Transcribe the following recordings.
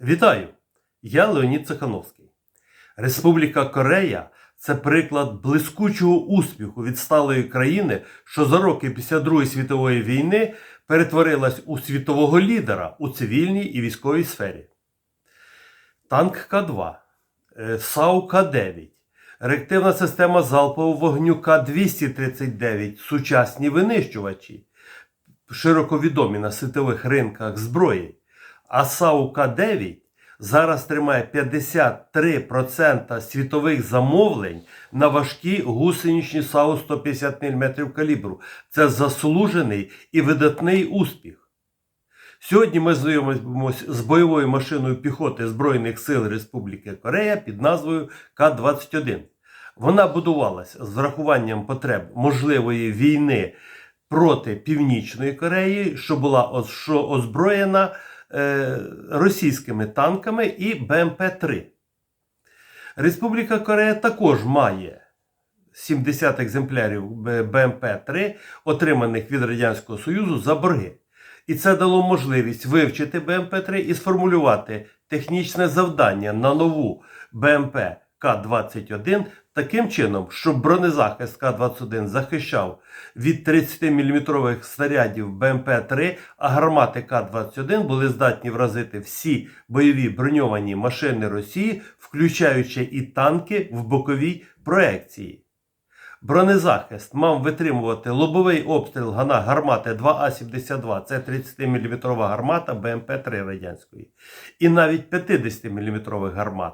Вітаю! Я Леонід Цехановський. Республіка Корея це приклад блискучого успіху відсталої країни, що за роки після Другої світової війни перетворилась у світового лідера у цивільній і військовій сфері. Танк К-2, е, САУ К-9, реактивна система залпового вогню К-239, сучасні винищувачі, широко відомі на світових ринках зброї. А САУ К-9 зараз тримає 53% світових замовлень на важкі гусеничні САУ 150 мм калібру. Це заслужений і видатний успіх. Сьогодні ми знайомимося з бойовою машиною піхоти Збройних сил Республіки Корея під назвою К-21. Вона будувалася з врахуванням потреб можливої війни проти Північної Кореї, що була озброєна е, російськими танками і БМП-3. Республіка Корея також має 70 екземплярів БМП-3, отриманих від Радянського Союзу за борги. І це дало можливість вивчити БМП-3 і сформулювати технічне завдання на нову БМП К-21 таким чином, щоб бронезахист К-21 захищав від 30-мм снарядів БМП-3, а гармати К-21 були здатні вразити всі бойові броньовані машини Росії, включаючи і танки в боковій проекції. Бронезахист мав витримувати лобовий обстріл гана гармати 2А-72, це 30-мм гармата БМП-3 радянської, і навіть 50-мм гармат.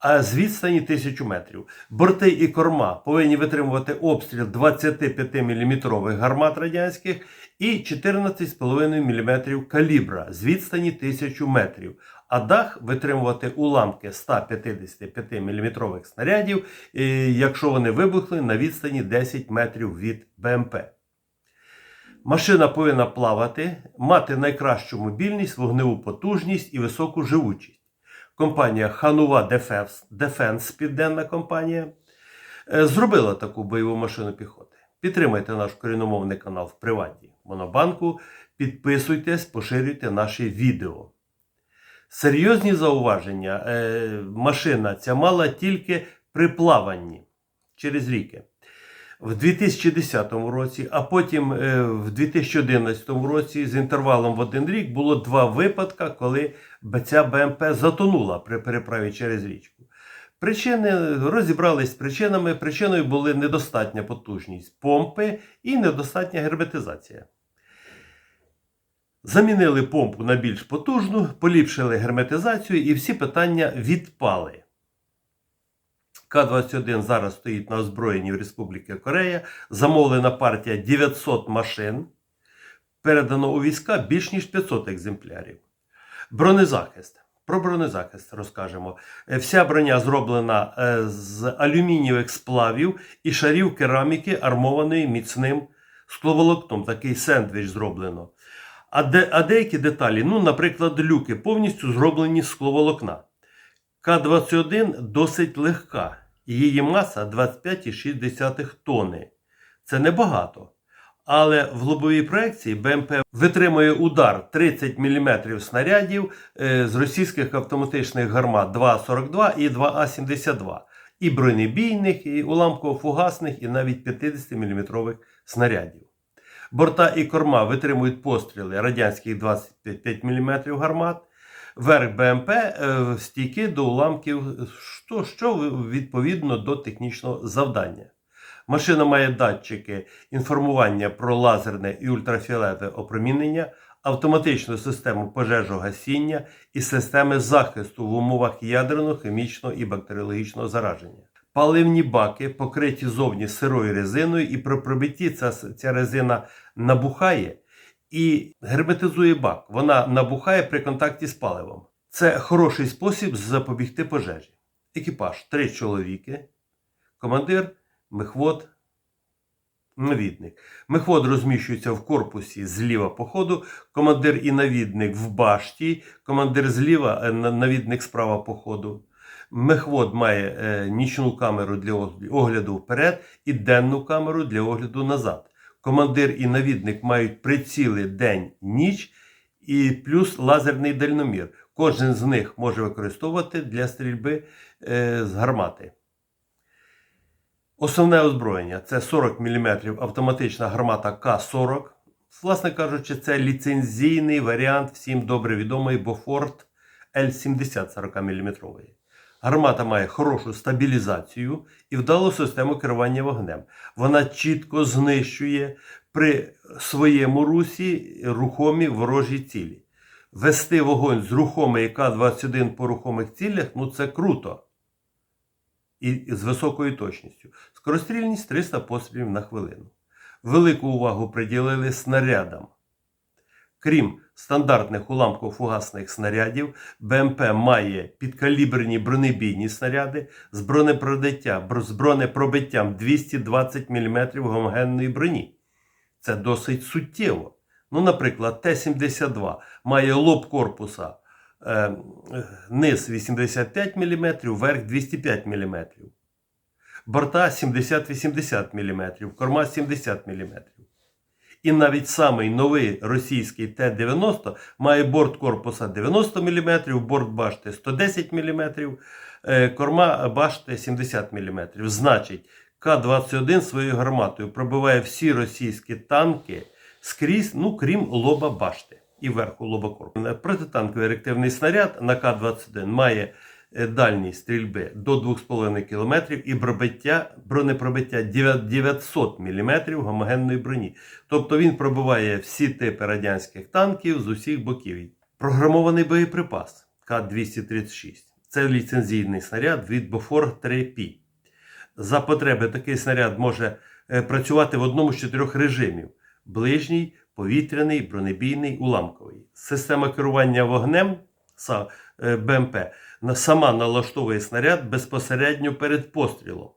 А з відстані 1000 метрів. Борти і корма повинні витримувати обстріл 25-мм гармат радянських і 14,5 мм калібра з відстані 1000 метрів. А дах витримувати уламки 155 мм снарядів, е, якщо вони вибухли на відстані 10 метрів від БМП. Машина повинна плавати, мати найкращу мобільність, вогневу потужність і високу живучість. Компанія Ханува Defense Південна компанія, е, зробила таку бойову машину піхоти. Підтримайте наш коріномовний канал в Приваті Монобанку, підписуйтесь, поширюйте наші відео. Серйозні зауваження е, машина ця мала тільки при плаванні через ріки. В 2010 році, а потім е, в 2011 році з інтервалом в один рік було два випадки, коли ця БМП затонула при переправі через річку. Причини розібрались з причинами. Причиною були недостатня потужність помпи і недостатня герметизація. Замінили помпу на більш потужну, поліпшили герметизацію і всі питання відпали. К-21 зараз стоїть на озброєнні в Республіки Корея. Замовлена партія 900 машин. Передано у війська більш ніж 500 екземплярів. Бронезахист. Про бронезахист розкажемо. Е, Вся броня зроблена е, з алюмінієвих сплавів і шарів кераміки, армованої міцним скловолокном. Такий сендвіч зроблено. А, де, а деякі деталі, ну, наприклад, люки повністю зроблені з скловолокна. К-21 досить легка. Її маса 25,6 тонни. Це небагато. Але в лобовій проекції БМП витримує удар 30 мм снарядів е, з російських автоматичних гармат 2А42 і 2А72, і бронебійних, і уламково-фугасних, і навіть 50-мм снарядів. Борта і корма витримують постріли радянських 25 мм гармат. Верх БМП е, стійки до уламків, що, що відповідно до технічного завдання. Машина має датчики інформування про лазерне і ультрафіолетове опромінення, автоматичну систему пожежогасіння і системи захисту в умовах ядерного, хімічного і бактеріологічного зараження. Паливні баки покриті зовні сирою резиною, і при пробитті ця, ця резина набухає і герметизує бак. Вона набухає при контакті з паливом. Це хороший спосіб запобігти пожежі. Екіпаж три чоловіки, командир, мехвод, навідник. Мехвод розміщується в корпусі зліва по ходу, командир і навідник в башті, командир зліва, е, навідник справа по ходу. Мехвод має е, нічну камеру для огляду вперед і денну камеру для огляду назад. Командир і навідник мають приціли день-ніч і плюс лазерний дальномір. Кожен з них може використовувати для стрільби е, з гармати. Основне озброєння це 40 мм автоматична гармата К-40. Власне кажучи, це ліцензійний варіант всім добре відомий Бофорт Л-70 40 мм. Гармата має хорошу стабілізацію і вдалу систему керування вогнем. Вона чітко знищує при своєму русі рухомі ворожі цілі. Вести вогонь з рухомої К-21 по рухомих цілях ну це круто. І з високою точністю. Скорострільність 300 пострілів на хвилину. Велику увагу приділили снарядам. Крім стандартних уламково-фугасних снарядів, БМП має підкаліберні бронебійні снаряди з, бронепробиття, з бронепробиттям 220 мм гомогенної броні. Це досить суттєво. Ну, наприклад, Т-72 має лоб корпуса е, низ 85 мм, верх 205 мм. Борта 70-80 мм, корма 70 мм. І навіть самий новий російський Т-90 має борт корпуса 90 мм, борт башти 110 мм, е, корма башти 70 мм. Значить, К-21 своєю гарматою пробиває всі російські танки скрізь, ну крім лоба башти і верху лоба корпусу. Протитанковий реактивний снаряд на К-21 має дальність стрільби до 2,5 км і пробиття, бронепробиття 900 мм гомогенної броні. Тобто він пробиває всі типи радянських танків з усіх боків. Програмований боєприпас К-236. Це ліцензійний снаряд від Бофор 3P. За потреби такий снаряд може е, працювати в одному з чотирьох режимів: ближній, повітряний, бронебійний, уламковий. Система керування вогнем е, БМП сама налаштовує снаряд безпосередньо перед пострілом.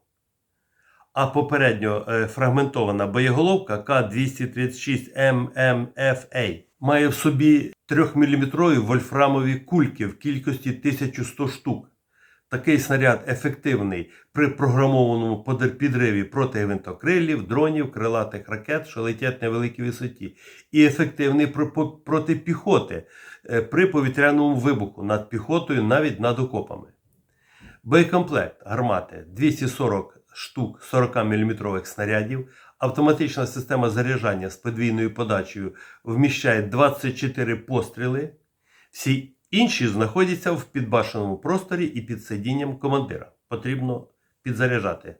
А попередньо е, фрагментована боєголовка К-236 ММФА має в собі 3-мм вольфрамові кульки в кількості 1100 штук. Такий снаряд ефективний при програмованому підриві проти гвинтокрилів, дронів, крилатих ракет, що летять на великій висоті, і ефективний проти піхоти е, при повітряному вибуху над піхотою, навіть над окопами. Боєкомплект гармати 240 штук 40-мм снарядів. Автоматична система заряджання з подвійною подачею вміщає 24 постріли. Всі інші знаходяться в підбашеному просторі і під сидінням командира. Потрібно підзаряджати.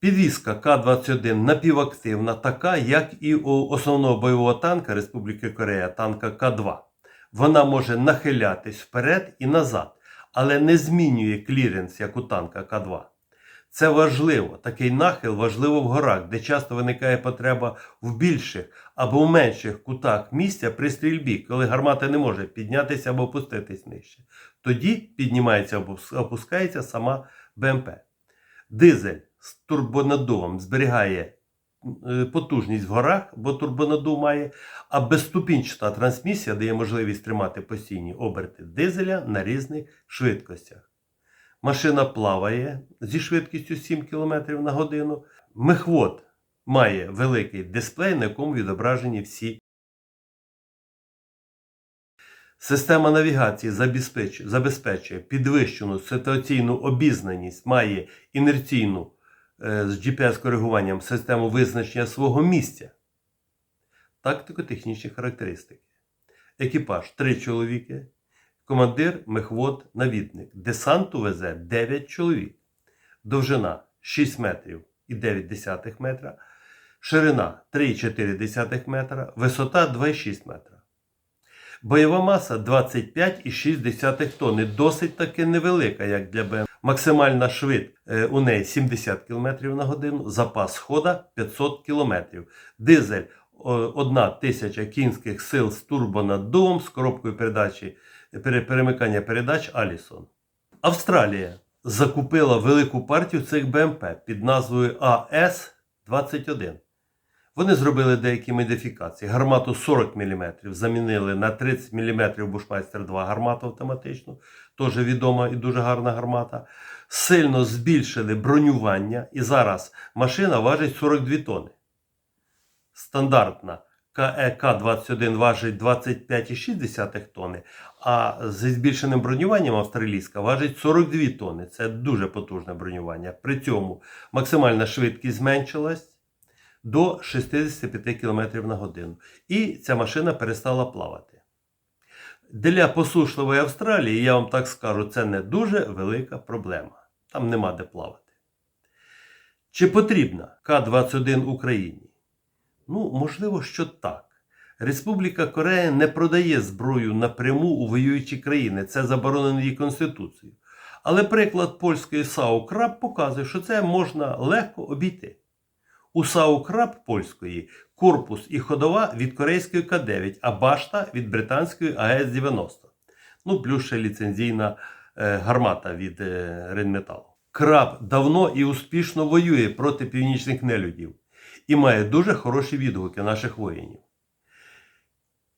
Підвізка К-21 напівактивна, така, як і у основного бойового танка Республіки Корея, танка К-2. Вона може нахилятись вперед і назад, але не змінює кліренс, як у танка К-2. Це важливо. Такий нахил важливо в горах, де часто виникає потреба в більших або в менших кутах місця при стрільбі, коли гармата не може піднятися або опуститись нижче. Тоді піднімається або опускається сама БМП. Дизель з турбонаддувом зберігає е, потужність в горах, бо турбонаддув має, а безступінчата трансмісія дає можливість тримати постійні оберти дизеля на різних швидкостях. Машина плаває зі швидкістю 7 км на годину. Мехвод має великий дисплей, на якому відображені всі. Система навігації забезпечує, підвищену ситуаційну обізнаність, має інерційну е, з GPS-коригуванням систему визначення свого місця. Тактико-технічні характеристики. Екіпаж 3 чоловіки. Командир, мехвод, навідник. Десанту везе 9 чоловік. Довжина 6 метрів і 9 метра. Ширина 3,4 метра. Висота 2,6 метра. Бойова маса 25,6 тонни. Досить таки невелика, як для БМ. Максимальна швидкість е, у неї 70 км на годину, запас хода 500 км. Дизель о, 1 тисяча кінських сил з турбонаддувом з коробкою передачі пере- перемикання передач Алісон. Австралія закупила велику партію цих БМП під назвою АС-21. Вони зробили деякі модифікації. Гармату 40 мм замінили на 30 мм Бушмайстер 2 гармату автоматичну, теж відома і дуже гарна гармата. Сильно збільшили бронювання, і зараз машина важить 42 тонни. Стандартна КЕК-21 важить 25,6 тонни, А зі збільшеним бронюванням австралійська важить 42 тонни. Це дуже потужне бронювання. При цьому максимальна швидкість зменшилась до 65 км на годину. І ця машина перестала плавати. Для посушливої Австралії, я вам так скажу, це не дуже велика проблема. Там нема де плавати. Чи потрібна К-21 Україні? Ну, можливо, що так. Республіка Корея не продає зброю напряму у воюючі країни. Це заборонено її Конституцією. Але приклад польської САУ Краб показує, що це можна легко обійти. У САУ Краб польської корпус і ходова від корейської К9, а башта від британської АЕС-90. Ну, плюс ще ліцензійна е, гармата від е, Рейнметалу. Краб давно і успішно воює проти північних нелюдів і має дуже хороші відгуки наших воїнів.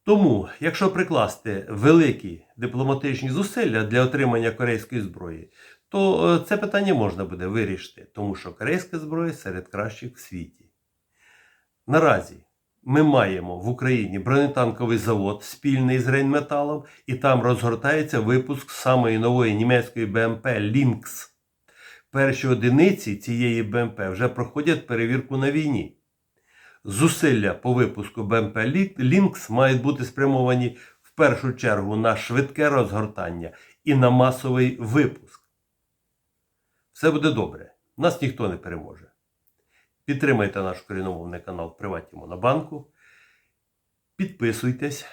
Тому, якщо прикласти великі дипломатичні зусилля для отримання корейської зброї, то е, це питання можна буде вирішити, тому що корейська зброя серед кращих в світі. Наразі ми маємо в Україні бронетанковий завод спільний з Рейнметалом, і там розгортається випуск самої нової німецької БМП Lynx. Перші одиниці цієї БМП вже проходять перевірку на війні. Зусилля по випуску БМП Lynx мають бути спрямовані в першу чергу на швидке розгортання і на масовий випуск. Все буде добре. Нас ніхто не переможе. Підтримайте наш коріномовний канал в Приватні Монобанку. Підписуйтесь,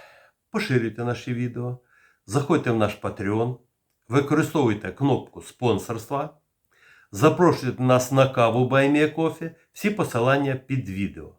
поширюйте наші відео, заходьте в наш Patreon, використовуйте кнопку спонсорства, запрошуйте нас на каву Кофі. Всі посилання під відео.